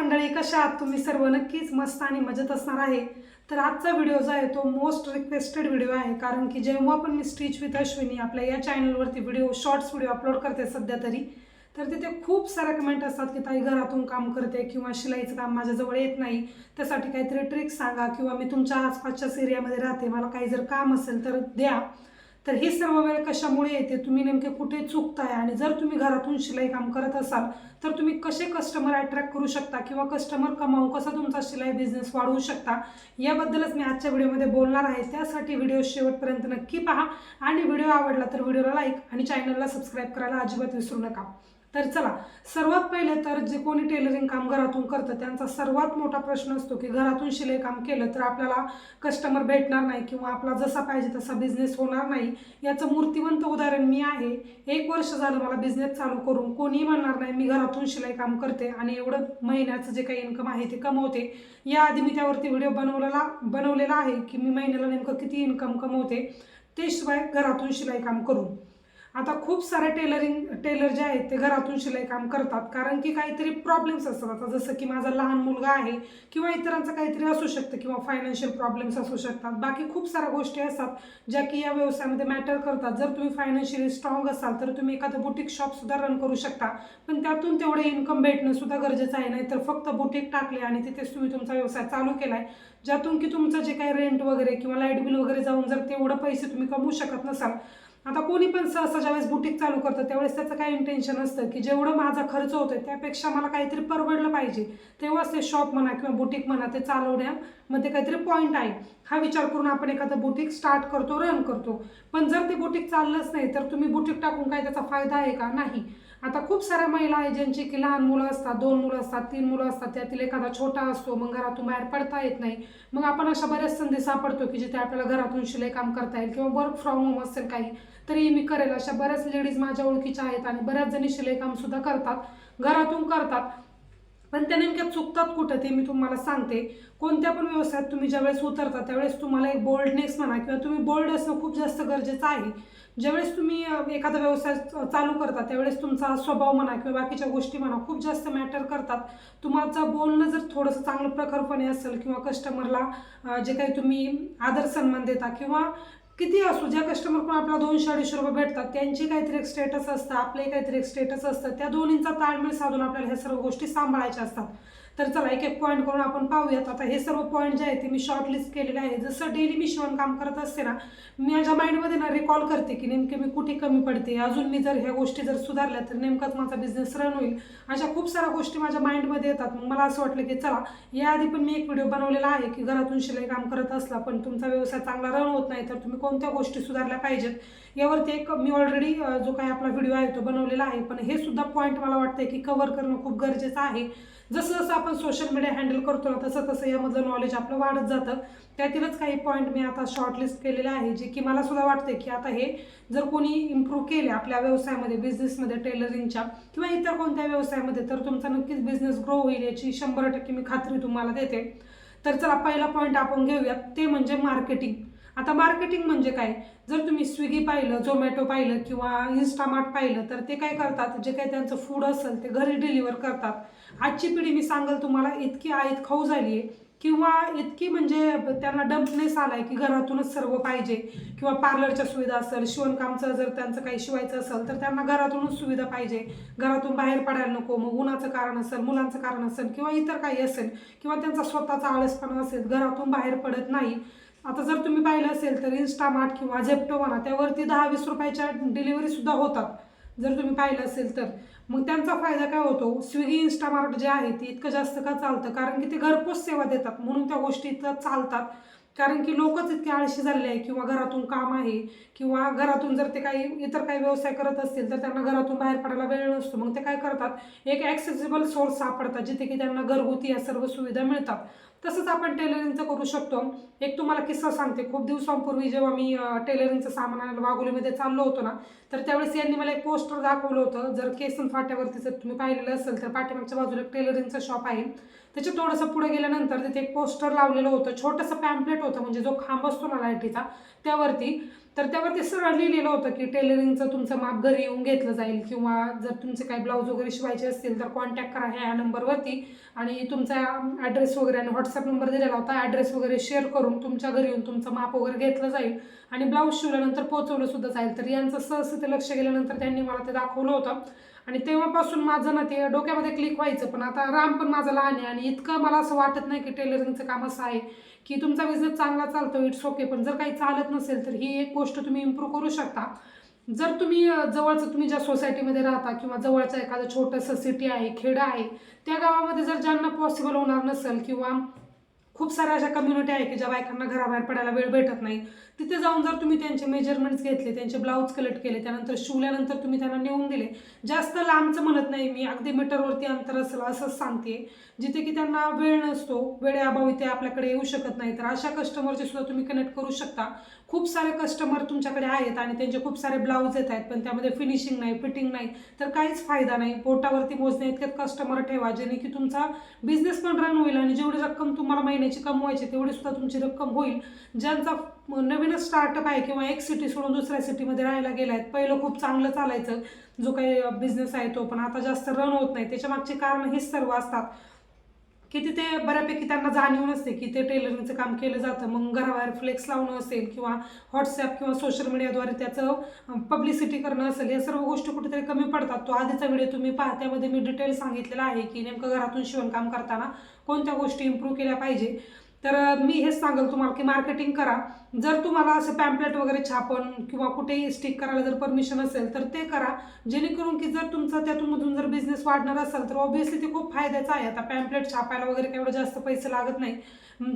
मंडळी कशा आहात तुम्ही सर्व? नक्कीच मस्त आणि मजेत असणार आहे. तर आजचा व्हिडिओ जो आहे तो मोस्ट रिक्वेस्टेड व्हिडिओ आहे. कारण की जेव्हा पण मी स्टिच विथ अश्विनी आपल्या या चॅनलवरती व्हिडिओ शॉर्ट्स व्हिडिओ अपलोड करते सध्या तरी तर तिथे खूप साऱ्या कमेंट असतात की ताई घरातून काम करते किंवा शिलाईचं काम माझ्याजवळ येत नाही. त्यासाठी काहीतरी ट्रिक्स सांगा किंवा मी तुमच्या आसपासच्याच एरियामध्ये राहते. मला काही जर काम असेल तर द्या. तर ही सर्व वेळ कशामुळे येते? तुम्ही नेमके कुठे चुकताय? आणि जर तुम्ही घरातून शिलाई काम करत असाल तर तुम्ही कसे कस्टमर अट्रॅक्ट करू शकता? किंवा कस्टमर कमावून कसा तुमचा शिलाई बिझनेस वाढवू शकता? याबद्दलच मी आजच्या व्हिडिओमध्ये बोलणार आहे. त्यासाठी व्हिडिओ शेवटपर्यंत नक्की पहा. आणि व्हिडिओ आवडला तर व्हिडिओला लाईक आणि चॅनलला सबस्क्राईब करायला अजिबात विसरू नका. तर चला सर्वात पहिले तर जे कोणी टेलरिंग काम घरातून करतं त्यांचा सर्वात मोठा प्रश्न असतो की घरातून शिलाई काम केलं तर आपल्याला कस्टमर भेटणार नाही किंवा आपला जसा पाहिजे तसा बिझनेस होणार नाही. याचं मूर्तिवंत उदाहरण मी आहे. एक वर्ष झालं मला बिझनेस चालू करून कोणीही म्हणणार नाही मी घरातून शिलाई काम करते आणि एवढं महिन्याचं जे काही इन्कम आहे ते कमवते. याआधी मी त्यावरती व्हिडिओ बनवलेला बनवलेला आहे की मी महिन्याला नेमकं किती इन्कम कमवते ते शिवाय घरातून शिलाई काम करून. आता खूप सारे टेलरिंग टेलर जे आहेत ते घरातून शिलाई काम करतात. कारण की काहीतरी प्रॉब्लेम्स असतात. आता जसं की माझा लहान मुलगा आहे किंवा इतरांचं काहीतरी असू शकतं किंवा फायनान्शियल प्रॉब्लेम्स असू शकतात. बाकी खूप साऱ्या गोष्टी असतात ज्या की या व्यवसायामध्ये मॅटर करतात. जर तुम्ही फायनान्शियली स्ट्रॉंग असाल तर तुम्ही एखादं बुटीक शॉपसुद्धा रन करू शकता. पण त्यातून तेवढे इन्कम भेटणं सुद्धा गरजेचं आहे. नाही तर फक्त बुटीक टाकले आणि तिथेच तुम्ही तुमचा व्यवसाय चालू केला आहे ज्यातून की तुमचं जे काही रेंट वगैरे किंवा लाइट बिल वगैरे जाऊन जर तेवढं पैसे तुम्ही कमवू शकत नसाल आता कोणी पण सहसा ज्यावेळेस बुटीक चालू करतं त्यावेळेस त्याचं काय इंटेन्शन असतं की जेवढं माझा खर्च होतोय त्यापेक्षा मला काहीतरी परवडलं पाहिजे. तेव्हाच ते शॉप म्हणा किंवा बुटीक म्हणा ते चालवण्यामध्ये काहीतरी पॉईंट आहे. हा विचार करून आपण एखादं बुटीक स्टार्ट करतो रन करतो. पण जर ते बुटीक चाललंच नाही तर तुम्ही बुटीक टाकून काय त्याचा फायदा आहे का? नाही. आता खूप साऱ्या महिला आहेत ज्यांची की लहान मुलं असतात दोन मुलं असतात तीन मुलं असतात त्यातील एखादा छोटा असतो मग घरातून बाहेर पडता येत नाही. मग आपण अशा बऱ्याच संधी सापडतो की जिथे आपल्याला घरातून शिलाई काम करता येईल किंवा वर्क फ्रॉम होम असेल काही तरी मी करेल. अशा बऱ्याच लेडीज माझ्या ओळखीच्या आहेत आणि बऱ्याच जणी शिलाईकाम सुद्धा करतात घरातून करतात. पण त्या नेमक्या चुकतात कुठं ते मी तुम्हाला सांगते. कोणत्या पण व्यवसायात तुम्ही ज्यावेळेस उतरता त्यावेळेस तुम्हाला एक बोल्डनेस म्हणा किंवा तुम्ही बोल्ड असणं खूप जास्त गरजेचं आहे. ज्यावेळेस तुम्ही एखादा व्यवसाय च- चालू करता त्यावेळेस तुमचा स्वभाव म्हणा किंवा बाकीच्या गोष्टी म्हणा खूप जास्त मॅटर करतात. तुमचं बोलणं जर थोडंसं चांगलं प्रखरपणे असेल किंवा कस्टमरला जे काही तुम्ही आदर सन्मान देता किंवा किती असू ज्या कस्टमरकडून आपला दोनशे अडीचशे रुपये भेटतात त्यांची काहीतरी एक स्टेटस असतं आपले काहीतरी एक स्टेटस असतं. त्या दोन्हींचा ताळमेळ साधून आपल्याला ह्या सर्व गोष्टी सांभाळायच्या असतात. तर चला एक एक पॉईंट करून आपण पाहूयात. आता हे सर्व पॉईंट जे आहेत ते मी शॉर्टलिस्ट केलेले आहे जसं डेली मी शिवण काम करत असते ना मी माझ्या माइंडमध्ये ना रिकॉल करते की नेमके मी कुठे कमी पडते. अजून मी जर ह्या गोष्टी जर सुधारल्या तर नेमकाच माझा बिझनेस रन होईल. अशा खूप साऱ्या गोष्टी माझ्या माइंडमध्ये येतात. मग मला असं वाटलं की चला याआधी पण मी एक व्हिडिओ बनवलेला आहे की घरातून शिलाई काम करत असला पण तुमचा व्यवसाय चांगला रन होत नाही तर तुम्ही कोणत्या गोष्टी सुधारल्या पाहिजेत? यावरती एक मी ऑलरेडी जो काही आपला व्हिडिओ आहे तो बनवलेला आहे. पण हे सुद्धा पॉईंट मला वाटतंय की कव्हर करणं खूप गरजेचं आहे. जसं जसं आपण सोशल मीडिया हँडल करतो ना तसं तसं यामधलं नॉलेज आपलं वाढत जातं. त्यातीलच काही पॉईंट मी आता शॉर्टलिस्ट केलेले आहे जे की मला सुद्धा वाटते की आता हे जर कोणी इम्प्रूव्ह केले आपल्या व्यवसायामध्ये बिझनेसमध्ये टेलरिंगच्या किंवा इतर कोणत्या व्यवसायामध्ये तर तुमचा नक्कीच बिझनेस ग्रो होईल याची शंभर टक्के मी खात्री तुम्हाला देते. तर चला पहिला पॉईंट आपण घेऊयात. ते म्हणजे मार्केटिंग आता मार्केटिंग म्हणजे काय? जर तुम्ही स्विगी पाहिलं झोमॅटो पाहिलं किंवा इन्स्टामार्ट पाहिलं तर ते काय करतात? जे काही त्यांचं फूड असेल ते घरी डिलिव्हर करतात. आजची पिढी मी सांगाल तुम्हाला इतकी आयत खाऊ झाली आहे किंवा इतकी म्हणजे त्यांना डंपनेस आलाय की घरातूनच सर्व पाहिजे. किंवा पार्लरच्या सुविधा असेल शिवणकामचं जर त्यांचं काही शिवायचं असेल तर त्यांना घरातूनच सुविधा पाहिजे. घरातून बाहेर पडायला नको मग उन्हाचं कारण असेल मुलांचं कारण असेल किंवा इतर काही असेल किंवा त्यांचा स्वतःचा आळसपणा असेल घरातून बाहेर पडत नाही आता जर तुम्ही पाहिलं असेल तर इन्स्टामार्ट किंवा झेप्टो म्हणा त्यावरती दहा वीस रुपयाच्या डिलिव्हरीसुद्धा होतात. जर तुम्ही पाहिलं असेल तर. मग त्यांचा फायदा काय होतो? स्विगी इन्स्टामार्ट जे आहे ते इतकं जास्त का चालतं? कारण की ते घरपोच सेवा देतात. म्हणून त्या गोष्टी इतक्या चालतात. कारण की लोकच इतके आळशी झालेले आहे किंवा घरातून काम आहे किंवा घरातून जर ते काही इतर काही व्यवसाय करत असतील तर त्यांना घरातून बाहेर पडायला वेळ नसतो. मग ते काय करतात? एक ॲक्सेसिबल सोर्स सापडतात जिथे की त्यांना घरगुती या सर्व सुविधा मिळतात. तसंच आपण टेलरिंगचं करू शकतो. एक तुम्हाला किस्सा सांगते. खूप दिवसांपूर्वी जेव्हा मी टेलरिंगचं सामान आणायला वाघोलीमध्ये चाललो होतो ना तर त्यावेळेस यांनी मला एक पोस्टर दाखवलं होतं. जर केसन फाट्यावरती जर तुम्ही पाहिलेलं असेल तर पाठीमागच्या बाजूला एक टेलरिंगचं शॉप आहे. त्याच्या थोडंसं पुढे गेल्यानंतर तिथे एक पोस्टर लावलेलं होतं छोटंसं पॅम्पलेट होतं म्हणजे जो खांब असतो ना लाईटीचा त्यावरती. तर त्यावरती सरळ लिहिलेलं होतं की टेलरिंगचं तुमचं माप घरी येऊन घेतलं जाईल किंवा जर तुमचे काही ब्लाऊज वगैरे शिवायचे असतील तर कॉन्टॅक्ट करा ह्या नंबरवरती आणि तुमचा ॲड्रेस वगैरे आणि व्हॉट्सअप नंबर दिलेला होता ॲड्रेस वगैरे शेअर करून तुमच्या घरी येऊन तुमचं माप वगैरे घेतलं जाईल. आणि ब्लाऊज शिवल्यानंतर पोहोचवलं सुद्धा जाईल. तर यांचं सहज ते लक्ष गेल्यानंतर त्यांनी मला ते दाखवलं होतं. आणि तेव्हापासून माझं ना ते डोक्यामध्ये क्लिक व्हायचं पण आता राम पण माझा लहान आहे आणि इतकं मला असं वाटत नाही की टेलरिंगचं काम असं आहे की तुमचा बिझनेस चांगला चालतो इट्स ओके पण जर काही चालत नसेल तर ही एक गोष्ट तुम्ही इम्प्रूव्ह करू शकता. जर तुम्ही जवळचं तुम्ही ज्या सोसायटीमध्ये राहता किंवा जवळचं एखादं छोटंसं सिटी आहे खेडं आहे त्या गावामध्ये जर ज्यांना पॉसिबल होणार नसेल किंवा खूप साऱ्या अशा कम्युनिटी आहे की ज्या बायकांना घराबाहेर पडायला वेळ भेटत नाही तिथे जाऊन जर तुम्ही त्यांचे मेजरमेंट्स घेतले त्यांचे ब्लाऊज कलेक्ट केले त्यानंतर शिवल्यानंतर तुम्ही त्यांना नेऊन दिले. जास्त लांबचं म्हणत नाही मी अगदी मीटरवरती अंतर असेल असंच सांगते. जिथे की त्यांना वेळ नसतो वेळेअभावी ते आपल्याकडे येऊ शकत नाही तर अशा कस्टमरचे सुद्धा तुम्ही कनेक्ट करू शकता. खूप सारे कस्टमर तुमच्याकडे आहेत आणि त्यांचे खूप सारे ब्लाऊज येत आहेत पण त्यामध्ये फिनिशिंग नाही फिटिंग नाही. तर काहीच फायदा नाही. पोटावरती मोजण्या इतक्यात कस्टमर ठेवा जेणे की तुमचा बिझनेस पण रन होईल आणि जेवढी रक्कम तुम्हाला महिन्याची कमवायची तेवढी सुद्धा तुमची रक्कम होईल. ज्यांचा नवीनच स्टार्टअप आहे किंवा एक सिटी सोडून दुसऱ्या सिटीमध्ये राहायला गेला आहेत पहिलं खूप चांगलं चालायचं. जो काही बिझनेस आहे तो पण आता जास्त रन होत नाही. त्याच्या मागचे कारण हेच सर्व असतात. की तिथे बऱ्यापैकी त्यांना जाणीव नसते की ते टेलरिंगचं काम केलं जातं. मग घराबाहेर फ्लेक्स लावणं असेल किंवा व्हॉट्सॲप किंवा सोशल मीडियाद्वारे त्याचं पब्लिसिटी करणं असेल या सर्व गोष्टी कुठेतरी कमी पडतात. तो आधीचा व्हिडिओ तुम्ही पाहा. त्यामध्ये मी डिटेल सांगितलेला आहे की नेमकं घरातून शिवणकाम करताना कोणत्या गोष्टी इम्प्रूव्ह केल्या पाहिजे. तर मी हेच सांगेल तुम्हाला की मार्केटिंग करा. जर तुम्हाला असं पॅम्पलेट वगैरे छापण किंवा कुठेही स्टिक करायला जर परमिशन असेल तर ते करा. जेणेकरून की जर तुमचा त्यातून जर बिझनेस वाढणार असेल तर ऑब्व्हियसली ते खूप फायद्याचं आहे. आता पॅम्पलेट छापायला वगैरे काही एवढं जास्त पैसे लागत नाही.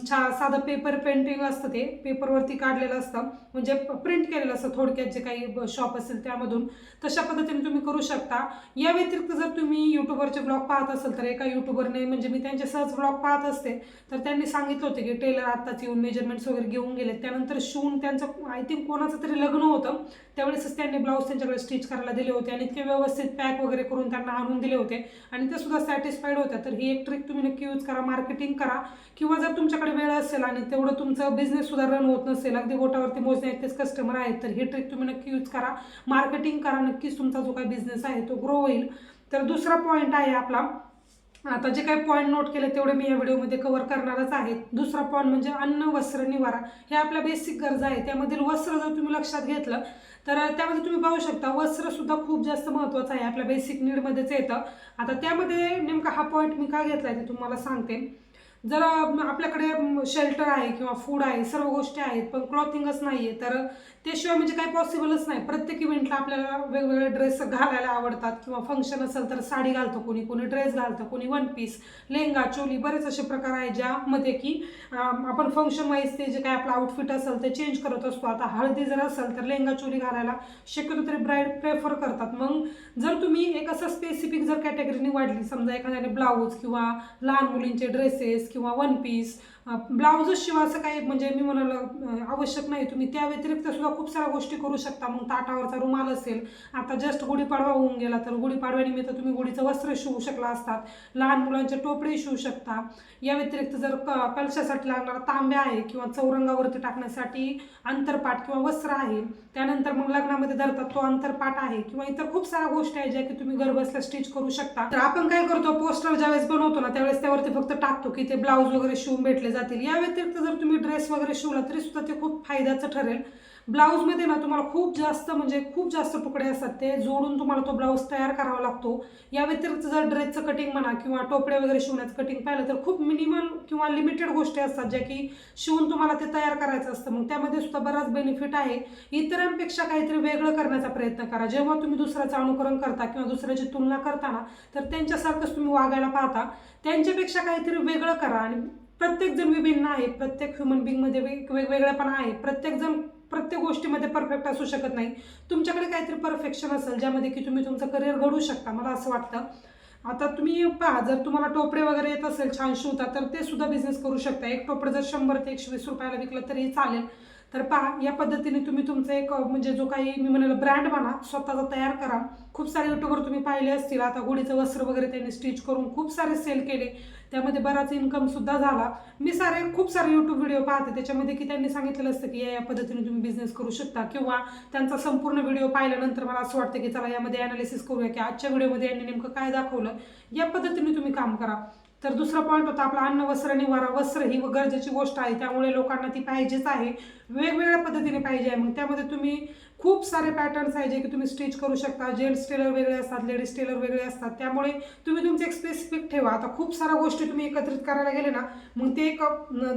छा साधं पेपर पेंटिंग असतं ते. पेपरवरती काढलेलं असतं. म्हणजे प्रिंट केलेलं असतं थोडक्यात जे काही शॉप असेल त्यामधून. तशा पद्धतीने तुम्ही करू शकता. या व्यतिरिक्त जर तुम्ही यूट्यूबरचे ब्लॉग पाहत असाल तर एका यूट्यूबरने म्हणजे मी त्यांचे सहज ब्लॉग पाहत असते तर त्यांनी सांगितलं होतं की टेलर आत्ताच येऊन मेजरमेंट्स वगैरे घेऊन गेले त्यानंतर शिवून त्यांचं आय थिंक कोणाचं तरी लग्न होतं. त्यावेळेसच त्यांनी ब्लाऊज त्यांच्याकडे स्टिच करायला दिले होते आणि इतके व्यवस्थित पॅक वगैरे करून त्यांना आणून दिले होते. आणि ते सुद्धा सॅटिस्फाईड होत्या. तर ही एक ट्रिक तुम्ही नक्की यूज करा मार्केटिंग करा. किंवा जर तुमच्याकडे वेळ असेल आणि तेवढं तुमचं बिझनेस सुद्धा रन होत नसेल अगदी बोटावरती मोजण्या इतकेच कस्टमर आहेत तर ही ट्रिक तुम्ही नक्की यूज करा. मार्केटिंग करा. नक्कीच तुमचा जो काही बिझनेस आहे तो ग्रो होईल. तर दुसरा पॉईंट आहे आपला आता जे काही पॉईंट नोट केले तेवढे मी या व्हिडिओमध्ये कव्हर करणारच आहे. दुसरा पॉईंट म्हणजे अन्न वस्त्र निवारा. हे आपल्या बेसिक गरजा आहे त्यामधील वस्त्र जर तुम्ही लक्षात घेतलं तर त्यामध्ये तुम्ही पाहू शकता वस्त्रसुद्धा खूप जास्त महत्त्वाचं आहे. आपल्या बेसिक नीडमध्येच येतं. आता त्यामध्ये नेमका हा पॉईंट मी का घेतला आहे ते तुम्हाला सांगते. जर आपल्याकडे शेल्टर आहे किंवा फूड आहे सर्व गोष्टी आहेत पण क्लॉथिंगच नाही आहे तर त्याशिवाय म्हणजे काही पॉसिबलच नाही. प्रत्येक इव्हेंटला आपल्याला वेगवेगळे ड्रेस घालायला आवडतात किंवा फंक्शन असेल तर साडी घालतं कोणी कोणी ड्रेस घालतं कोणी वन पीस लेहंगा चोली बरेच असे प्रकार आहे ज्यामध्ये की आपण फंक्शन वाईज ते जे काय आपलं आउटफिट असेल ते चेंज करत असतो. आता हळदी जर असेल तर लेहंगा चोली घालायला शक्यतो तरी ब्राईड प्रेफर करतात. मग जर तुम्ही एक असं स्पेसिफिक जर कॅटेगरी निवडली समजा एखाद्याने ब्लाऊज किंवा लहान मुलींचे ड्रेसेस किंवा वन पीस ब्लाऊजच शिवा असं काही म्हणजे मी म्हणाला आवश्यक नाही. तुम्ही त्या व्यतिरिक्त सुद्धा खूप साऱ्या गोष्टी करू शकता. मग ताटावरचा रुमाल असेल आता जस्ट गुढीपाडवा होऊन गेला तर गुढीपाडव्यानिमित्त तुम्ही गुढीचं वस्त्र शिवू शकला असतात. लहान मुलांचे टोपडे शिवू शकता. या व्यतिरिक्त जर क कलशासाठी लागणारा तांब्या आहे किंवा चौरंगावरती टाकण्यासाठी अंतरपाठ किंवा वस्त्र आहे त्यानंतर मग लग्नामध्ये धरतात तो अंतरपाठ आहे किंवा इतर खूप साऱ्या गोष्टी आहेत ज्या की तुम्ही घर बसल्या स्टिच करू शकता. तर आपण काय करतो पोस्टर ज्यावेळेस बनवतो ना त्यावेळेस त्यावरती फक्त टाकतो की ते ब्लाऊज वगैरे शिवून भेटले जातील. या व्यतिरिक्त जर तुम्ही ड्रेस वगैरे शिवला तरी सुद्धा ते खूप फायद्याचं ठरेल. ब्लाऊजमध्ये ना तुम्हाला खूप जास्त म्हणजे खूप जास्त तुकडे असतात. ते जोडून तुम्हाला तो ब्लाऊज तयार करावा लागतो. या व्यतिरिक्त जर ड्रेसचं कटिंग म्हणा किंवा टोपडे वगैरे शिवण्याचं कटिंग पाहिलं तर खूप मिनिमम किंवा लिमिटेड गोष्टी असतात ज्या की शिवून तुम्हाला ते तयार करायचं असतं. मग त्यामध्ये सुद्धा बराच बेनिफिट आहे. इतरांपेक्षा काहीतरी वेगळं करण्याचा प्रयत्न करा. जेव्हा तुम्ही दुसऱ्याचं अनुकरण करता किंवा दुसऱ्याची तुलना करताना तर त्यांच्यासारखंच तुम्ही वागायला पाहता. त्यांच्यापेक्षा काहीतरी वेगळं करा आणि प्रत्येक जण विभिन्न आहे प्रत्येक ह्युमन बिंगमध्ये वेग वेगवेगळेपणा आहे प्रत्येक जण प्रत्येक गोष्टीमध्ये परफेक्ट असू शकत नाही. तुमच्याकडे काहीतरी परफेक्शन असेल ज्यामध्ये की तुम्ही तुमचं करिअर घडू शकता मला असं वाटतं. आता तुम्ही पहा जर तुम्हाला टोपडे वगैरे येत असेल छान शिवता तर ते सुद्धा बिझनेस करू शकता. एक टोपडे जर शंभर ते एकशे वीस रुपयाला विकलं तरी चालेल. तर पहा या पद्धतीने तुम्ही तुमचं एक म्हणजे जो काही मी म्हणाल ब्रँड म्हणा स्वतःचा तयार करा. खूप सारे युट्यूबवर तुम्ही पाहिले असतील. आता गुढीचं वस्त्र वगैरे त्यांनी स्टिच करून खूप सारे सेल केले. त्यामध्ये बराच इन्कम सुद्धा झाला. मी सारे खूप सारे युट्यूब व्हिडिओ पाहते. त्याच्यामध्ये की त्यांनी सांगितलेलं असतं की या या पद्धतीने तुम्ही बिझनेस करू शकता. किंवा त्यांचा संपूर्ण व्हिडिओ पाहिल्यानंतर मला असं वाटतं की चला यामध्ये अनालिसिस करूया की आजच्या व्हिडिओमध्ये यांनी नेमकं काय दाखवलं. या पद्धतीने तुम्ही काम करा. तर दुसरा पॉईंट होता आपला अन्न वस्त्र निवारा. वस्त्र ही गरजेची गोष्ट आहे. त्यामुळे लोकांना ती पाहिजेच आहे. वेगवेगळ्या पद्धतीने पाहिजे आहे. मग त्यामध्ये तुम्ही खूप सारे पॅटर्न्स आहे जे की तुम्ही स्टिच करू शकता. जेंट्स टेलर वेगळे असतात. लेडीज टेलर वेगळे असतात. त्यामुळे तुम्ही तुमचे एक स्पेसिफिक ठेवा. आता खूप साऱ्या गोष्टी तुम्ही एकत्रित करायला गेले ना मग ते एक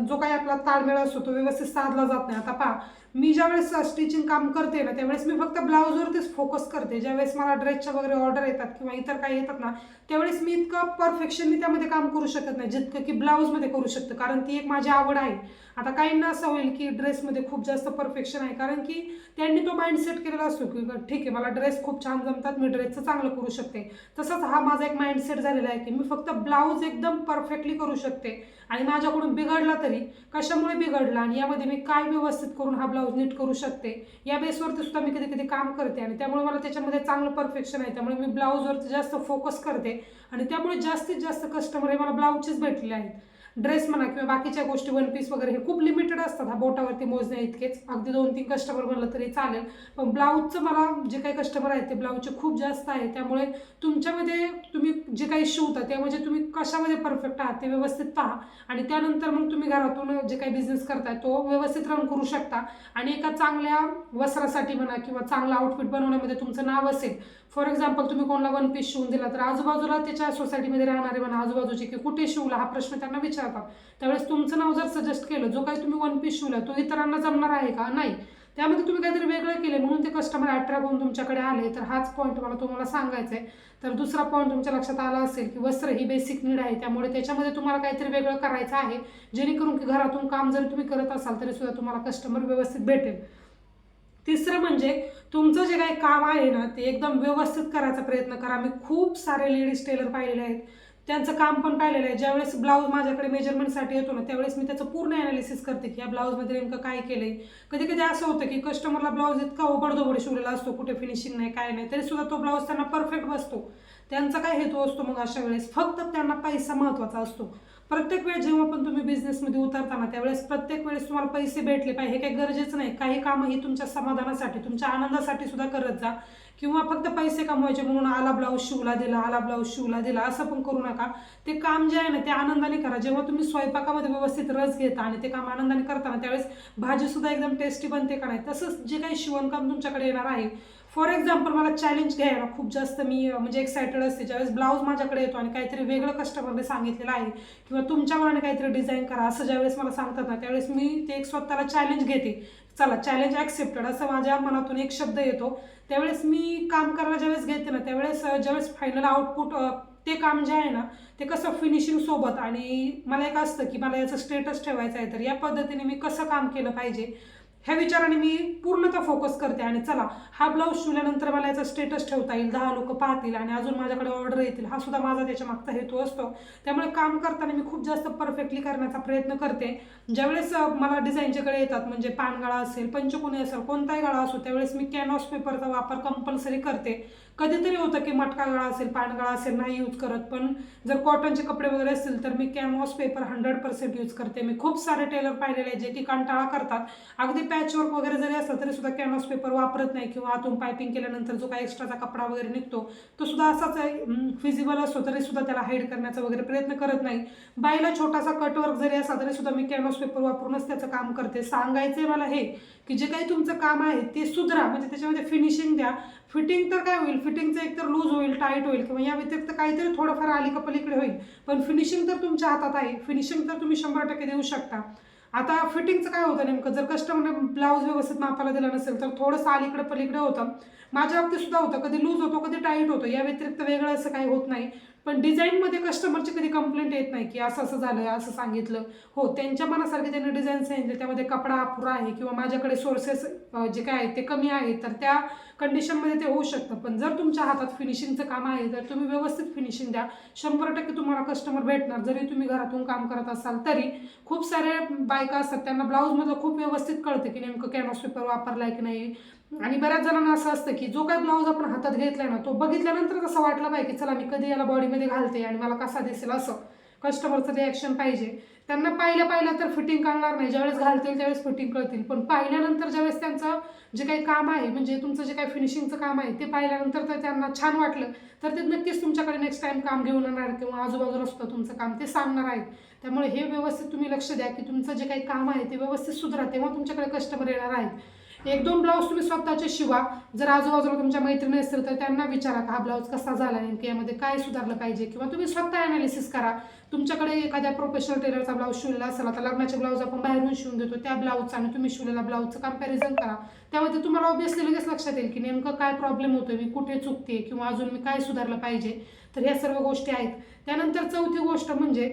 जो काही आपला ताळमेळ असतो तो व्यवस्थित साधला जात नाही. आता पहा मी ज्यावेळेस स्टिचिंग काम करते ना त्यावेळेस मी फक्त ब्लाऊजवरतीच फोकस करते. ज्यावेळेस मला ड्रेसच्या वगैरे ऑर्डर येतात किंवा इतर काही येतात ना त्यावेळेस मी इतकं परफेक्शनली त्यामध्ये काम करू शकत नाही जितकं की ब्लाऊजमध्ये करू शकतं. कारण ती एक माझी आवड आहे. आता काहींना असं होईल की ड्रेसमध्ये खूप जास्त परफेक्शन आहे. कारण की त्यांनी तो माइंडसेट केलेला असतो की ठीक आहे मला ड्रेस खूप छान जमतात मी ड्रेसचं चांगलं करू शकते. तसंच हा माझा एक माइंडसेट झालेला आहे की मी फक्त ब्लाऊज एकदम परफेक्टली करू शकते. आणि माझ्याकडून बिघडला तरी कशामुळे बिघडला आणि यामध्ये मी काय व्यवस्थित करून हा ब्लाऊज नीट करू शकते? या बेसवरती सुद्धा मी कधी कधी काम करते आणि त्यामुळे मला त्याच्यामध्ये चांगलं परफेक्शन आहे. त्यामुळे मी ब्लाऊजवरती जास्त फोकस करते आणि त्यामुळे जास्तीत जास्त कस्टमर हे मला ब्लाऊजचेच भेटले आहेत. ड्रेस म्हणा किंवा बाकीच्या गोष्टी वन पीस वगैरे हे खूप लिमिटेड असतात हा बोटावरती मोजण्या इतकेच. अगदी दोन तीन कस्टमर म्हणलं तरी चालेल. पण ब्लाऊजचं मला जे काही कस्टमर आहेत ते ब्लाऊजचे खूप जास्त आहे. त्यामुळे तुमच्यामध्ये तुम्ही जे काही शिवता ते म्हणजे तुम्ही कशामध्ये परफेक्ट आहात ते व्यवस्थित पहा. आणि त्यानंतर मग तुम्ही घरातून जे काही बिझनेस करताय तो व्यवस्थित रन करू शकता. आणि एका चांगल्या वस्त्रासाठी म्हणा किंवा चांगला आउटफिट बनवण्यामध्ये तुमचं नाव असेल फॉर एक्झाम्पल तुम्ही कोणाला वन पीस शिवून दिला तर आजूबाजूला त्याच्या सोसायटीमध्ये राहणारे म्हणा आजूबाजूचे की कुठे शिवला हा प्रश्न त्यांना विचारतात. त्यावेळेस तुमचं नाव जर सजेस्ट केलं जो काही तुम्ही वन पीस शिवला तो इतरांना जमणार आहे का? नाही. त्यामध्ये तुम्ही काहीतरी वेगळं केलं म्हणून ते कस्टमर अट्रॅक्ट होऊन तुमच्याकडे आले. तर हाच पॉईंट मला तुम्हाला सांगायचा आहे तर दुसरा पॉईंट तुमच्या लक्षात आला असेल की वस्त्र ही बेसिक नीड आहे. त्यामुळे त्याच्यामध्ये तुम्हाला काहीतरी वेगळं करायचं आहे. जेणेकरून की घरातून काम जरी तुम्ही करत असाल तरी सुद्धा तुम्हाला कस्टमर व्यवस्थित भेटेल. तिसरं म्हणजे तुमचं जे काही काम आहे ना ते एकदम व्यवस्थित करायचा प्रयत्न करा. मी खूप सारे लेडीज टेलर पाहिलेले आहेत. त्यांचं काम पण पाहिलेलं आहे. ज्यावेळेस ब्लाऊज माझ्याकडे मेजरमेंटसाठी येतो ना त्यावेळेस मी त्याचं पूर्ण ॲनालिसिस करते की या ब्लाऊजमध्ये नेमकं काय केलं आहे कधी कधी असं होतं की कस्टमरला ब्लाऊज इतका ओबडधोबड शिवलेला असतो कुठे फिनिशिंग नाही काय नाही तरीसुद्धा तो ब्लाऊज त्यांना परफेक्ट बसतो. त्यांचा काय हेतू असतो मग अशा वेळेस? फक्त त्यांना पैसा महत्त्वाचा असतो. प्रत्येक वेळेस जेव्हा पण तुम्ही बिझनेसमध्ये उतरताना त्यावेळेस प्रत्येक वेळेस तुम्हाला पैसे भेटले पाहिजे. हे काही गरजेचं नाही. काही कामं ही तुमच्या समाधानासाठी तुमच्या आनंदासाठी सुद्धा करत जा. किंवा फक्त पैसे कमवायचे म्हणून आला ब्लाऊज शिवला दिला आला ब्लाऊज शिवला दिला असं पण करू नका. ते काम जे आहे ना ते आनंदाने करा. जेव्हा तुम्ही स्वयंपाकामध्ये व्यवस्थित रस घेता आणि ते काम आनंदाने करताना त्यावेळेस भाजीसुद्धा एकदम टेस्टी बनते का नाही? तसंच जे काही शिवणकाम तुमच्याकडे येणार आहे फॉर एक्झाम्पल मला चॅलेंज घ्यायला खूप जास्त मी म्हणजे एक्सायटेड असते. ज्यावेळेस ब्लाऊज माझ्याकडे येतो आणि काहीतरी वेगळं कस्टमरने सांगितलेलं आहे किंवा तुमच्या मनाने काहीतरी डिझाईन करा असं ज्यावेळेस मला सांगतात ना त्यावेळेस मी ते एक स्वतःला चॅलेंज घेते. चला चॅलेंज ॲक्सेप्टेड असं माझ्या मनातून एक शब्द येतो. त्यावेळेस मी काम करायला ज्यावेळेस घेते ना त्यावेळेस ज्यावेळेस फायनल आउटपुट ते काम जे आहे ना ते कसं फिनिशिंग सोबत आणि मला एक असतं की मला याचं स्टेटस ठेवायचं आहे तर या पद्धतीने मी कसं काम केलं पाहिजे? ह्या विचाराने मी पूर्णतः फोकस करते आणि चला हा ब्लाऊज शिवल्यानंतर मला याचा स्टेटस ठेवता येईल दहा लोक पाहतील आणि अजून माझ्याकडे ऑर्डर येतील. हा सुद्धा माझा त्याच्या मागचा हेतू असतो. त्यामुळे काम करताना मी खूप जास्त परफेक्टली करण्याचा प्रयत्न करते. ज्यावेळेस मला डिझाईनचे गळे येतात म्हणजे पानगळा असेल पंचकुनी असेल कोणताही गळा असो त्यावेळेस मी कॅनॉस पेपरचा वापर कंपल्सरी करते. कधीतरी होतं की मटका गळा असेल पानगळा असेल नाही यूज करत. पण जर कॉटनचे कपडे वगैरे असतील तर मी canvas paper hundred percent use करते. मी खूप सारे टेलर पाहिलेले आहेत जे की कंटाळा करतात. अगदी पॅचवर्क वगैरे जरी असलं तरी सुद्धा कॅनव्हास पेपर वापरत नाही किंवा आतून पायपिंग केल्यानंतर जो काही एक्स्ट्राचा कपडा वगैरे निघतो तो सुद्धा असाच आहे फिजिबल असतो तरी सुद्धा त्याला हाईड करण्याचा वगैरे प्रयत्न करत नाही. बाईला छोटासा कटवर्क जरी असला तरी सुद्धा मी कॅनव्हास पेपर वापरूनच त्याचं काम करते. सांगायचं आहे मला हे की जे काही तुमचं काम आहे ते सुधरा. म्हणजे त्याच्यामध्ये फिनिशिंग द्या. फिटिंग तर काय होईल? फिटिंगचं एक तर लूज होईल टाईट होईल किंवा या व्यतिरिक्त काहीतरी थोडंफार आली का पलीकडे होईल. पण फिनिशिंग तर तुमच्या हातात आहे. फिनिशिंग तर तुम्ही शंभर टक्के देऊ शकता. आता फिटिंगचं काय होतं नेमकं? जर कस्टमरने ब्लाऊज व्यवस्थित मापाला दिला नसेल तर थोडंसं अलीकडे पलीकडे होतं. माझ्या बाबतीत सुद्धा होतं. कधी लूज होतो कधी टाईट होतो. या व्यतिरिक्त वेगळं असं काही होत नाही. पण डिझाईनमध्ये कस्टमरची कधी कंप्लेंट येत नाही की असं असं झालं असं सांगितलं. हो त्यांच्या मनासारखे त्यांनी डिझाईन सांगितले. त्यामध्ये कपडा अपुरा आहे किंवा माझ्याकडे सोर्सेस जे काय आहेत ते कमी आहेत तर त्या कंडिशनमध्ये ते होऊ शकतं. पण जर तुमच्या हातात फिनिशिंगचं काम आहे तर तुम्ही व्यवस्थित फिनिशिंग द्या शंभर टक्के तुम्हाला कस्टमर भेटणार. जरी तुम्ही घरातून काम करत असाल तरी खूप साऱ्या बायका असतात त्यांना ब्लाऊजमधलं खूप व्यवस्थित कळतं की नेमकं कॅनॉस पेपर वापरलाय की नाही. आणि बऱ्याच जणांना असं असतं की जो काही ब्लाऊज आपण हातात घेतलाय ना तो बघितल्यानंतर कसं वाटलं पाहिजे की चला मी कधी याला बॉडीमध्ये घालते आणि मला कसा दिसेल असं. कस्टमरचं रिॲक्शन पाहिजे. त्यांना पाहिल्या पाहिल्या तर फिटिंग कळणार नाही. ज्यावेळेस घालतील त्यावेळेस फिटिंग कळतील. पण पाहिल्यानंतर ज्यावेळेस त्यांचं जे काही काम आहे म्हणजे तुमचं जे काही फिनिशिंगचं काम आहे ते पाहिल्यानंतर तर त्यांना छान वाटलं. तर ते नक्कीच तुमच्याकडे नेक्स्ट टाईम काम घेऊन येणार किंवा आजूबाजूला सुद्धा तुमचं काम ते सांगणार आहेत. त्यामुळे हे व्यवस्थित तुम्ही लक्ष द्या की तुमचं जे काही काम आहे ते व्यवस्थित सुधरा. तेव्हा तुमच्याकडे कस्टमर येणार आहेत. एक दोन ब्लाऊज तुम्ही स्वतःचे शिवा. जर आजूबाजूला तुमच्या मैत्रिणी असतील तर त्यांना विचारा का हा ब्लाऊज कसा झाला नेमकी? यामध्ये काय सुधारलं पाहिजे? किंवा तुम्ही स्वतः अनालिसिस करा. तुमच्याकडे एखाद्या प्रोफेशनल टेलरचा ब्लाऊज शिवलेला असेल आता लग्नाचे ब्लाऊज आपण बाहेरून शिवून देतो त्या ब्लाऊजचा आणि तुम्ही शिवलेला ब्लाऊजचं कंपॅरिझन करा. त्यामध्ये तुम्हाला ऑब्विसली लगेच लक्षात येईल की नेमकं काय प्रॉब्लेम होतो मी कुठे चुकते किंवा अजून मी काय सुधारलं पाहिजे. तर ह्या सर्व गोष्टी आहेत. त्यानंतर चौथी गोष्ट म्हणजे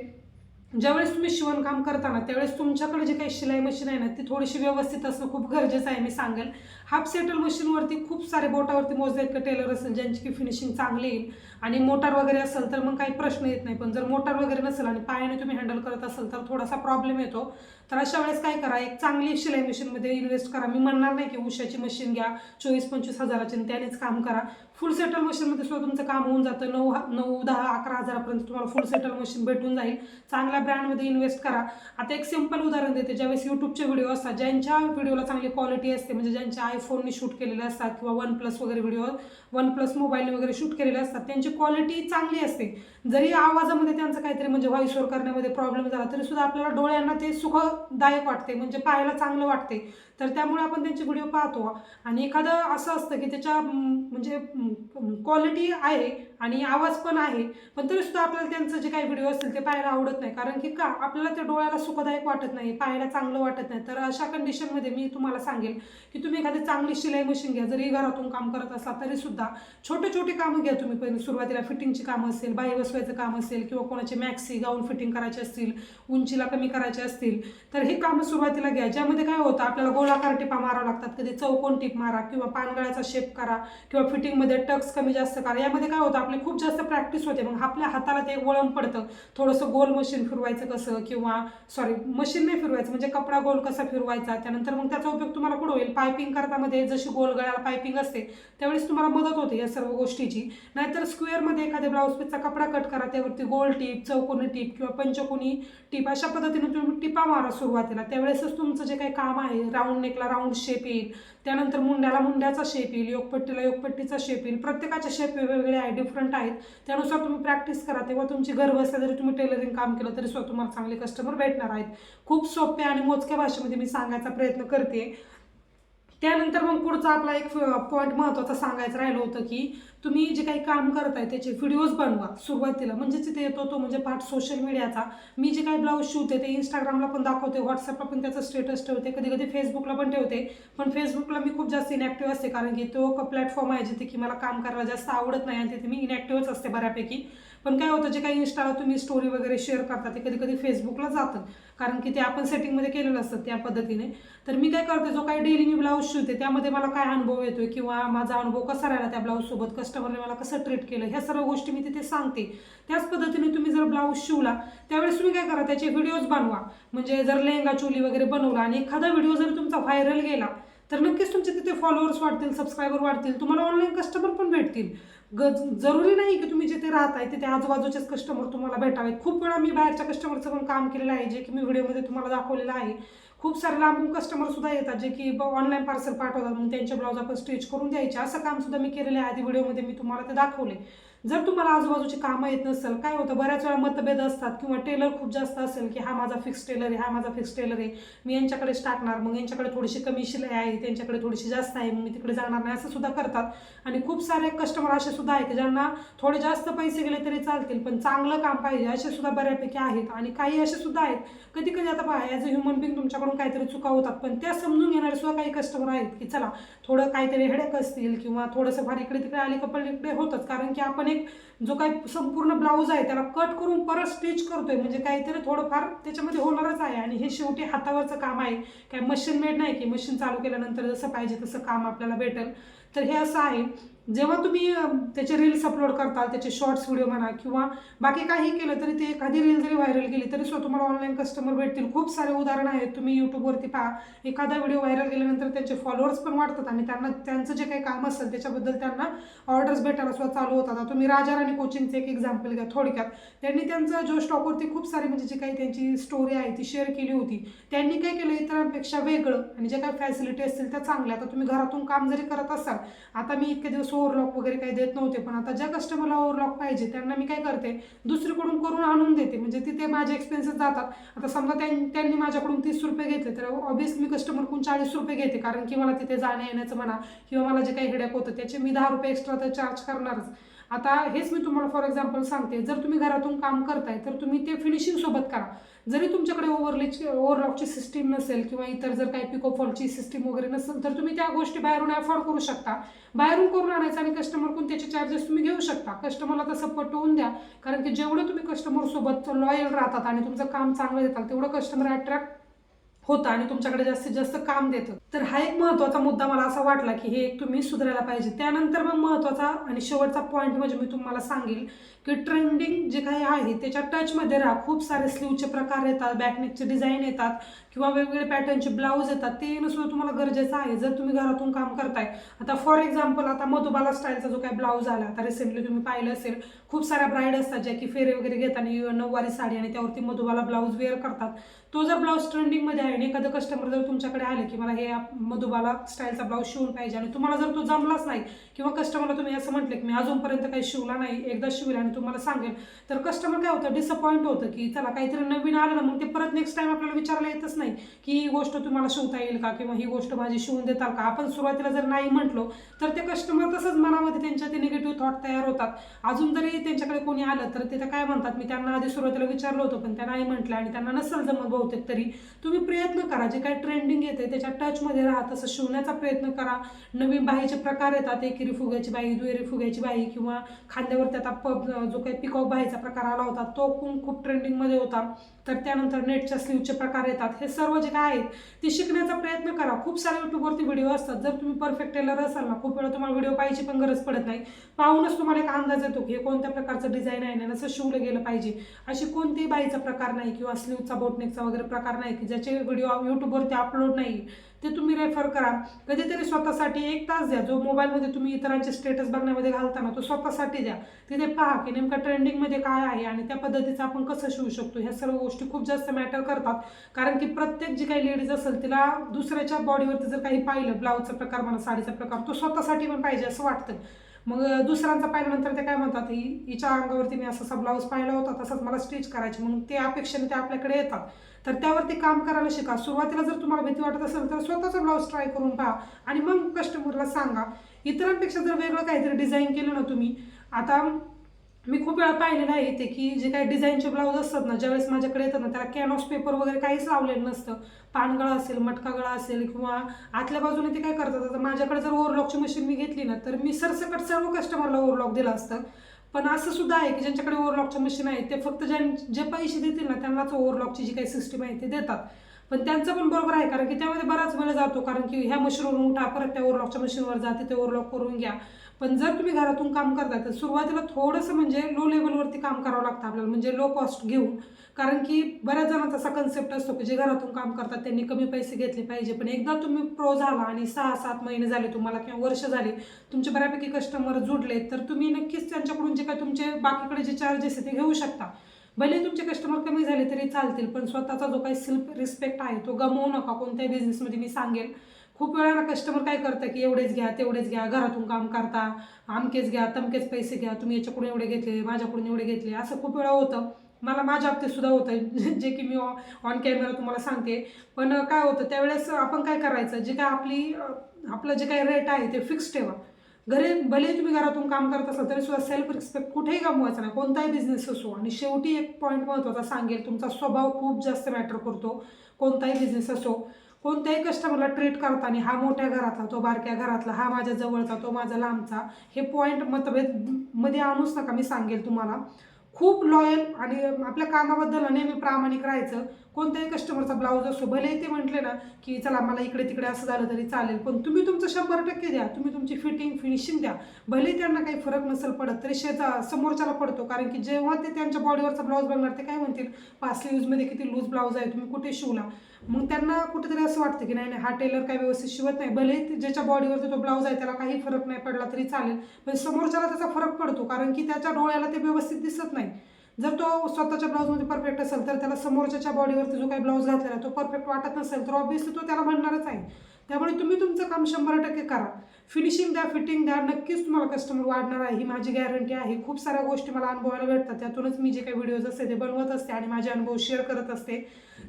ज्यावेळेस तुम्ही शिवणकाम करताना त्यावेळेस तुमच्याकडे जे काही शिलाई मशीन आहे ना ती थोडीशी व्यवस्थित असणं खूप गरजेचं आहे मी सांगेल. हाफ सेटल मशीनवरती खूप सारे बोटावरती मोजले इतकं टेलर असेल ज्यांची की फिनिशिंग चांगली येईल आणि मोटार वगैरे असेल तर मग काही प्रश्न येत नाही. पण जर मोटार वगैरे नसेल आणि पायाने तुम्ही हँडल करत असाल तर थोडासा प्रॉब्लेम येतो. तर अशा वेळेस काय करा एक चांगली शिलाई मशीनमध्ये इन्व्हेस्ट करा. मी म्हणणार नाही की उशाची मशीन घ्या चोवीस पंचवीस हजाराची आणि त्यानेच काम करा. फुल सेटल मशीनमध्ये सुद्धा तुमचं काम होऊन जातं. नऊ नऊ दहा अकरा हजारापर्यंत तुम्हाला फुल सेटल मशीन भेटून जाईल. चांगल्या ब्रँडमध्ये इन्व्हेस्ट करा. आता एक सिंपल उदाहरण देते. ज्यावेळेस यूट्यूबचे व्हिडिओ असतात ज्यांच्या व्हिडिओला चांगली क्वालिटी असते म्हणजे ज्यांच्या फोनने शूट केलेले असतात किंवा वन प्लस वगैरे व्हिडिओ वन प्लस मोबाईलने वगैरे शूट केलेले असतात त्यांची क्वालिटी चांगली असते. जरी आवाजामध्ये त्यांचं काहीतरी म्हणजे व्हॉइस ओव्हर करण्यामध्ये प्रॉब्लेम झाला तरी सुद्धा आपल्याला डोळ्यांना ते सुखदायक वाटते म्हणजे पाहायला चांगलं वाटते. तर त्यामुळे आपण त्यांचे व्हिडिओ पाहतो. आणि एखादं असं असतं की त्याच्या म्हणजे क्वालिटी आहे आणि आवाज पण आहे. पण तरी सुद्धा आपल्याला त्यांचं जे काही व्हिडिओ असतील ते पाहायला आवडत नाही. कारण की का आपल्याला ते डोळ्याला सुखदायक वाटत नाही पाहायला चांगलं वाटत नाही. तर अशा कंडिशनमध्ये मी तुम्हाला सांगेल की तुम्ही एखादी चांगली शिलाई मशीन घ्या. जरी घरातून काम करत असला तरीसुद्धा छोटे छोटे कामं घ्या तुम्ही. पहिले सुरुवातीला फिटिंगची कामं असेल बाई बसवायचं काम असेल किंवा कोणाचे मॅक्सी गाऊन फिटिंग करायचे असतील उंचीला कमी करायचे असतील तर हे कामं सुरुवातीला घ्या. ज्यामध्ये काय होतं आपल्याला गोलाकार टिपा मारावं लागतात. कधी चौकोन टिप मारा किंवा पानगळ्याचा शेप करा किंवा फिटिंगमध्ये टक्स कमी जास्त करा. यामध्ये काय होतं आपली खूप जास्त प्रॅक्टिस होते. मग आपल्या हाताला ते वळण पडतं. थोडंसं गोल मशीन फिरवायचं कसं किंवा सॉरी मशीन नाही फिरवायचं म्हणजे कपडा गोल कसा फिरवायचा त्यानंतर मग त्याचा उपयोग तुम्हाला कुठं होईल? पायपिंग करतामध्ये जशी गोल गळ्याला पायपिंग असते त्यावेळेस तुम्हाला मदत होते या सर्व गोष्टीची. नाहीतर स्क्वेअरमध्ये एखाद्या ब्लाऊज पीसचा कपडा कट करा त्यावरती गोल टीप चौकोनी टीप किंवा पंचकोनी टीप अशा पद्धतीने तुम्ही टिपा मारा सुरुवातीला. त्यावेळेसच तुमचं जे काही काम आहे राऊंड नेकला राऊंड शेप येईल. त्यानंतर मुंड्याला मुंड्याचा शेप येईल योगपट्टीला योगपट्टीचा शेप येईल. प्रत्येकाचे शेप वेगवेगळे आहे डिफरंट आहेत. त्यानुसार तुम्ही प्रॅक्टिस करा. तेव्हा तुमची गर्व बसल्या जरी तुम्ही टेलरिंग काम केलं तरी स्वतः तुम्हाला चांगले कस्टमर भेटणार आहेत. खूप सोप्या आणि मोजक्या भाषेमध्ये मी सांगायचा प्रयत्न करते. त्यानंतर मग पुढचा आपला एक पॉईंट महत्त्वाचा सांगायचं राहिलं होतं की तुम्ही जे काही काम करताय त्याचे व्हिडिओज बनवा सुरुवातीला. म्हणजे तिथे येतो तो म्हणजे पार्ट सोशल मीडियाचा मी जे काही ब्लाऊज शिवते ते इंस्टाग्रामला पण दाखवते व्हॉट्सअपला पण त्याचं स्टेटस ठेवते कधी कधी फेसबुकला पण ठेवते. पण फेसबुकला मी खूप जास्त इनॅक्टिव्ह असते कारण की तो प्लॅटफॉर्म आहे जिथे की मला काम करायला जास्त आवडत नाही आणि तिथे मी इनॅक्टिव्हच असते बऱ्यापैकी. पण काय होतं जे काही इंस्टाला तुम्ही स्टोरी वगैरे शेअर करता ते कधी कधी फेसबुकला जातं. कारण की ते आपण सेटिंगमध्ये केलेलं असतं त्या पद्धतीने. तर मी काय करते जो काही डेली मी ब्लाऊज शिवते त्यामध्ये मला काय अनुभव येतोय किंवा माझा अनुभव कसा राहिला त्या ब्लाऊजसोबत कस्टमरने मला कसं ट्रीट केलं ह्या सर्व गोष्टी मी तिथे सांगते. त्याच पद्धतीने तुम्ही जर ब्लाऊज शिवला त्यावेळेस तुम्ही काय करा त्याचे व्हिडिओज बनवा. म्हणजे जर लेहंगा चोली वगैरे बनवला आणि एखादा व्हिडिओ जर तुमचा व्हायरल गेला तर नक्कीच तुमचे तिथे फॉलोअर्स वाढतील सबस्क्रायबर वाढतील तुम्हाला ऑनलाईन कस्टमर पण भेटतील. ग जरुरी नाही की तुम्ही जिथे राहताय तिथे आजूबाजूचेच कस्टमर तुम्हाला भेटावेत. खूप वेळा मी बाहेरच्या कस्टमरचं पण काम केलेलं आहे जे की मी व्हिडिओमध्ये तुम्हाला दाखवलेलं आहे. खूप सारे लांबून कस्टमर सुद्धा येतात जे की ऑनलाईन पार्सल पाठवतात मग त्यांच्या ब्लाऊज आपण स्टिच करून द्यायचे. असं काम सुद्धा मी केलेलं आहे. आधी व्हिडिओमध्ये मी तुम्हाला ते दाखवले. जर तुम्हाला आजूबाजूची कामं येत नसेल काय होतं बऱ्याच वेळा मतभेद असतात किंवा टेलर खूप जास्त असेल की हा माझा फिक्स टेलर आहे हा माझा फिक्स टेलर आहे मी यांच्याकडेच टाकणार मग यांच्याकडे थोडीशी कमी शिलाई आहे त्यांच्याकडे थोडीशी जास्त आहे मग मी तिकडे जाणार नाही असं सुद्धा करतात. आणि खूप सारे कस्टमर असे सुद्धा आहेत की ज्यांना थोडे जास्त पैसे गेले तरी चालतील पण चांगलं काम पाहिजे असे सुद्धा बऱ्यापैकी आहेत. आणि काही असे सुद्धा आहेत कधी कधी आता पहा ॲज अ ह्युमन बिंग तुमच्याकडून काहीतरी चुका होतात पण त्या समजून घेणारे सुद्धा काही कस्टमर आहेत की चला थोडं काहीतरी हेडेक असतील किंवा थोडंसं फार इकडे तिकडे आले कपडे इकडे होतच कारण की आपण एक जो काही संपूर्ण ब्लाऊज आहे त्याला कट करून परत स्टिच करतोय म्हणजे काहीतरी थोडंफार त्याच्यामध्ये होणारच आहे आणि हे शेवटी हातावरचं काम आहे. काय मशीन मेड नाही की मशीन चालू केल्यानंतर जसं पाहिजे तसं काम आपल्याला भेटेल. तर हे असं आहे. जेव्हा तुम्ही त्याचे रील्स अपलोड करताल त्याचे शॉर्ट्स व्हिडिओ म्हणा किंवा बाकी काही केलं तरी ते एखादी रील जरी व्हायरल गेली तरी सुद्धा तुम्हाला ऑनलाईन कस्टमर भेटतील. खूप सारे उदाहरणं आहेत. तुम्ही यूट्यूबवरती पहा. एखादा व्हिडिओ व्हायरल गेल्यानंतर त्यांचे फॉलोअर्स पण वाढतात आणि त्यांना त्यांचं जे काही काम असेल त्याच्याबद्दल त्यांना ऑर्डर्स भेटायला सुद्धा चालू होतात. आता तुम्ही राजा राणी कोचिंगचं एक एक्झाम्पल घ्या थोडक्यात. त्यांनी त्यांचं जो स्टॉकवरती खूप सारी म्हणजे जी काही त्यांची स्टोरी आहे ती शेअर केली होती. त्यांनी काय केलं? इतरांपेक्षा वेगळं आणि जे काही फॅसिलिटी असतील त्या चांगल्या. आता तुम्ही घरातून काम जरी करत असाल आता मी इतके दिवस ओव्हरलॉक वगैरे काही देत नव्हते पण आता ज्या कस्टमरला ओव्हरलॉक पाहिजे त्यांना मी काय करते दुसरीकडून करून आणून देते. म्हणजे तिथे माझे एक्सपेन्सेस जातात. आता समजा त्यां- त्यांनी माझ्याकडून तीस रुपये घेतले तर ऑब्वियसली मी कस्टमरकडून चाळीस रुपये घेते कारण की मला तिथे जाण्या येण्याचं म्हणा किंवा मला जे काही हेडॅक होतं त्याचे मी दहा रुपये एक्स्ट्रा तर चार्ज करणारच. आता हेच मी तुम्हाला फॉर एक्झाम्पल सांगते जर तुम्ही घरातून काम करताय तर तुम्ही ते फिनिशिंग सोबत करा. जरी तुमच्याकडे ओव्हरलेची ओव्हरलॉकची सिस्टीम नसेल किंवा इतर जर काही पिकोफॉलची सिस्टीम वगैरे नसेल तर तुम्ही त्या गोष्टी बाहेरून अफोर्ड करू शकता. बाहेरून करून आणायचं आणि कस्टमरकडून त्याचे चार्जेस तुम्ही घेऊ शकता. कस्टमरला तसं पटवून द्या. कारण की जेवढं तुम्ही कस्टमरसोबत लॉयल राहतात आणि तुमचं काम चांगलं देतात तेवढं कस्टमर अट्रॅक्ट होतं आणि तुमच्याकडे जास्तीत जास्त काम देतं. तर हा एक महत्त्वाचा मुद्दा मला असा वाटला की हे एक तुम्ही सुधारायला पाहिजे. त्यानंतर मग महत्त्वाचा आणि शेवटचा पॉईंट म्हणजे मी तुम्हाला सांगेल की ट्रेंडिंग जे काही आहे त्याच्या टचमध्ये राहा. खूप सारे स्लीवचे प्रकार येतात बॅकनेकचे डिझाईन येतात किंवा वेगवेगळे पॅटर्नचे ब्लाऊज येतात. ते येणं सुद्धा तुम्हाला गरजेचं आहे. जर तुम्ही घरातून काम करताय आता फॉर एक्झाम्पल आता मधुबाला स्टाईलचा जो काही ब्लाऊज आला आता रिसेंटली तुम्ही पाहिलं असेल खूप साऱ्या ब्राईड असतात ज्या की फेरे वगैरे घेताना नऊवारी साडी आणि त्यावरती मधुबाला ब्लाऊज वेअर करतात. तो जर ब्लाऊज ट्रेंडिंगमध्ये आहे आणि एखादं कस्टमर जर तुमच्याकडे आले की मला हे मधुबाला स्टाईलचा ब्लाऊज शिवून पाहिजे. आणि तुम्हाला जर तो जमलाच नाही किंवा कस्टमरला तुम्ही असं म्हटलं की मी अजूनपर्यंत काही शिवला नाही एकदा शिवला आणि तुम्हाला सांगेल तर कस्टमर काय होतं डिसअपॉइंट होतं की चला काहीतरी नवीन आलं ना मग ते परत नेक्स्ट टाइम आपल्याला विचारला येतच नाही की ही गोष्ट तुम्हाला शिवता येईल का किंवा ही गोष्ट माझी शिवून देताल का? आपण सुरुवातीला जर नाही म्हटलो तर ते कस्टमर तसंच मनामध्ये त्यांच्या ते निगेटिव्ह थॉट तयार होतात. अजून जरी त्यांच्याकडे कोणी आलं तर ते काय म्हणतात मी त्यांना आधी सुरुवातीला विचारलं होतं पण त्या नाही म्हटलं आणि त्यांना नसेल जमत बहुतेक तरी. तुम्ही प्रयत्न करा जे काही ट्रेंडिंग येते त्याच्या टचमध्ये राहा तसं शिवण्याचा प्रयत्न करा. नवीन बाईचे प्रकार येतात एकेरी फुग्याची बाई दुहेरी फुग्याची बाई किंवा खांद्यावर त्याचा पब जो काही पिकॉक बाहेरचा प्रकार आला होता तो पण खूप ट्रेंडिंगमध्ये होता. तर त्यानंतर नेटच्या स्लीवचे प्रकार येतात. हे सर्व जे काय आहेत ते शिकण्याचा प्रयत्न करा. खूप सारे यूट्यूबवरती व्हिडिओ असतात. जर तुम्ही परफेक्ट टेलर असाल ना खूप वेळा तुम्हाला व्हिडिओ पाहायची पण गरज पडत नाही. पाहूनच तुम्हाला एक अंदाज येतो की हे कोणत्या प्रकारचं डिझाईन आहे ना असं शिवलं गेलं पाहिजे. अशी कोणतीही बाईचा प्रकार नाही किंवा स्लीवचा बोटनेकचा वगैरे प्रकार नाही की ज्याचे व्हिडिओ यूट्यूबवरती अपलोड नाही. ते तुम्ही रेफर करा. कधीतरी स्वतःसाठी एक तास द्या. जो मोबाईलमध्ये तुम्ही इतरांचे स्टेटस बघण्यामध्ये घालताना तो स्वतःसाठी द्या. तिथे पहा की नेमका ट्रेंडिंगमध्ये काय आहे आणि त्या पद्धतीचं आपण कसं शिवू शकतो. ह्या सर्व गोष्टी खूप जास्त मॅटर करतात. कारण की प्रत्येक जी काही लेडीज असेल तिला दुसऱ्याच्या बॉडीवरती जर काही पाहिलं ब्लाऊजचा प्रकार म्हणा साडीचा प्रकार तो स्वतःसाठी पण पाहिजे असं वाटतं मग दुसऱ्यांचा पाहिल्यानंतर ते काय म्हणतात ही हिच्या अंगावरती मी असा ब्लाऊज पाहिला होता तसंच मला स्टिच करायची. म्हणून ते अपेक्षेने ते आपल्याकडे येतात. तर त्यावरती काम करायला शिका. सुरुवातीला जर तुम्हाला भीती वाटत असेल तर स्वतःचा ब्लाऊज ट्राय करून पहा. आणि मग कस्टमरला सांगा. इतरांपेक्षा जर वेगळं काहीतरी डिझाईन केलं ना तुम्ही आता मी खूप वेळा पाहिलेलं आहे ते की जे काही डिझाईनचे ब्लाऊज असतात ना ज्यावेळेस माझ्याकडे येतात ना त्याला कॅनॉस पेपर वगैरे काहीच लावलेलं नसतं. पानगळा असेल मटका गळा असेल किंवा आतल्या बाजूने ते काय करतात आता माझ्याकडे जर ओव्हरलॉकची मशीन मी घेतली ना तर मी सरसकट सर्व कस्टमरला ओव्हरलॉक दिलं असतं. पण असं सुद्धा आहे की ज्यांच्याकडे ओव्हरलॉकच्या मशीन आहे ते फक्त ज्यां जे पैसे देतील ना त्यांनाच ओव्हरलॉकची जी काही सिस्टीम आहे ते देतात. पण त्यांचं पण बरोबर आहे कारण की त्यामध्ये बराच वेळ जातो कारण की ह्या मशीनवरून उठा परत त्या ओव्हरलॉकच्या मशीनवर जा तिथे ओव्हरलॉक करून घ्या. पण जर तुम्ही घरातून काम करताय तर सुरुवातीला थोडंसं म्हणजे लो लेवलवरती काम करावं लागतं आपल्याला म्हणजे लो कॉस्ट घेऊन. कारण की बऱ्याच जणांचा असा कन्सेप्ट असतो की जे घरातून काम करतात त्यांनी कमी पैसे घेतले पाहिजे. पण एकदा तुम्ही प्रो झाला आणि सहा सात महिने झाले तुम्हाला किंवा वर्ष झाले तुमचे बऱ्यापैकी कस्टमर जुडले तर तुम्ही नक्कीच त्यांच्याकडून जे काय तुमचे बाकीकडे जे चार्जेस आहे ते घेऊ शकता. भले तुमचे कस्टमर कमी झाले तरी चालतील पण स्वतःचा जो काही सेल्फ रिस्पेक्ट आहे तो गमवू नका. कोणत्याही बिझनेसमध्ये मी सांगेल. खूप वेळा कस्टमर काय करतं की एवढेच घ्या तेवढेच घ्या घरातून काम करता आमकेच घ्या तमकेच पैसे घ्या तुम्ही याच्याकडून एवढे घेतले माझ्याकडून एवढे घेतले असं खूप वेळा होतं. मला माझ्या बाबतीतसुद्धा होतं जे की मी ऑन कॅमेरा तुम्हाला सांगते. पण काय होतं त्यावेळेस आपण काय करायचं जे काय आपली आपलं जे काही रेट आहे ते फिक्स ठेवा. घरी भले तुम्ही घरातून काम करत असाल तरी सुद्धा सेल्फ रिस्पेक्ट कुठेही गमवायचं नाही. कोणताही बिझनेस असो आणि शेवटी एक पॉईंट महत्त्वाचा सांगेल तुमचा स्वभाव खूप जास्त मॅटर करतो कोणताही बिझनेस असो. कोणत्याही कस्टमरला ट्रीट करताना हा मोठ्या घरातला तो बारक्या घरातला हा माझ्या जवळचा तो माझा लांबचा हे पॉईंट मतभेदमध्ये आणूच नका मी सांगेल तुम्हाला. खूप लॉयल आणि आपल्या कामाबद्दल नेहमी प्रामाणिक राहायचं. कोणत्याही कस्टमरचा ब्लाऊज असो भलेही ते म्हटले ना की चला मला इकडे तिकडे असं झालं तरी चालेल पण तुम्ही तुमचं शंभर टक्के द्या तुम्ही तुमची फिटिंग फिनिशिंग द्या. भले त्यांना काही फरक नसेल पडत तरी शेजा समोरच्याला पडतो कारण की जेव्हा ते त्यांच्या बॉडीवरचा ब्लाऊज बघणार ते काय म्हणतील? पाच स्लीव्जमध्ये किती लूज ब्लाऊज आहे तुम्ही कुठे शिवला? मग त्यांना कुठेतरी असं वाटतं की नाही नाही हा टेलर काही व्यवस्थित शिवत नाही. भले ज्याच्या बॉडीवरती तो ब्लाऊज आहे त्याला काही फरक नाही पडला तरी चालेल. पण समोरच्याला त्याचा फरक पडतो कारण की त्याच्या डोळ्याला ते व्यवस्थित दिसत नाही. जर तो स्वतःच्या ब्लाऊजमध्ये परफेक्ट असेल तर त्याला समोरच्याच्या बॉडीवरती जो काही ब्लाऊज घातलेला तो परफेक्ट वाटत नसेल तर ऑब्व्हियसली तो त्याला म्हणणारच आहे. त्यामुळे तुम्ही तुमचं काम शंभर टक्के करा. फिनिशिंग द्या फिटिंग द्या नक्कीच तुम्हाला कस्टमर वाढणार आहे. ही माझी गॅरंटी आहे. खूप साऱ्या गोष्टी मला अनुभवायला भेटतात. त्यातूनच मी जे काही व्हिडिओज असते ते बनवत असते आणि माझे अनुभव शेअर करत असते.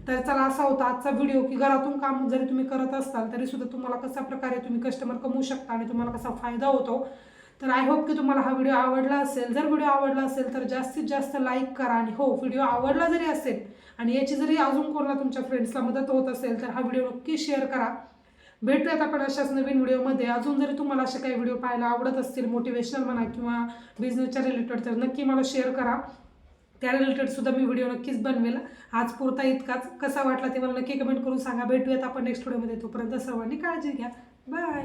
तर चला असा होता आजचा व्हिडिओ की घरातून काम जरी तुम्ही करत असाल तरी सुद्धा तुम्हाला कशा प्रकारे तुम्ही कस्टमर कमवू शकता आणि तुम्हाला कसा फायदा होतो? तर आय होप की तुम्हाला हा व्हिडिओ आवडला असेल. जर व्हिडिओ आवडला असेल तर जास्तीत जास्त लाईक करा आणि हो व्हिडिओ आवडला जरी असेल आणि याची जरी अजून कोणाला तुमच्या फ्रेंड्सला मदत होत असेल तर हा व्हिडिओ नक्की शेअर करा. भेटूयात आपण अशाच नवीन व्हिडिओमध्ये. अजून जरी तुम्हाला असे काही व्हिडिओ पाहायला आवडत असतील मोटिवेशनल म्हणा किंवा बिझनेसच्या रिलेटेड तर नक्की मला शेअर करा. त्या रिलेटेड सुद्धा मी व्हिडिओ नक्कीच बनवेल. आज पुरता इतकाच. कसा वाटला ते मला नक्की कमेंट करून सांगा. भेटूयात आपण नेक्स्ट व्हिडिओमध्ये तोपर्यंत सर्वांनी काळजी घ्या. बाय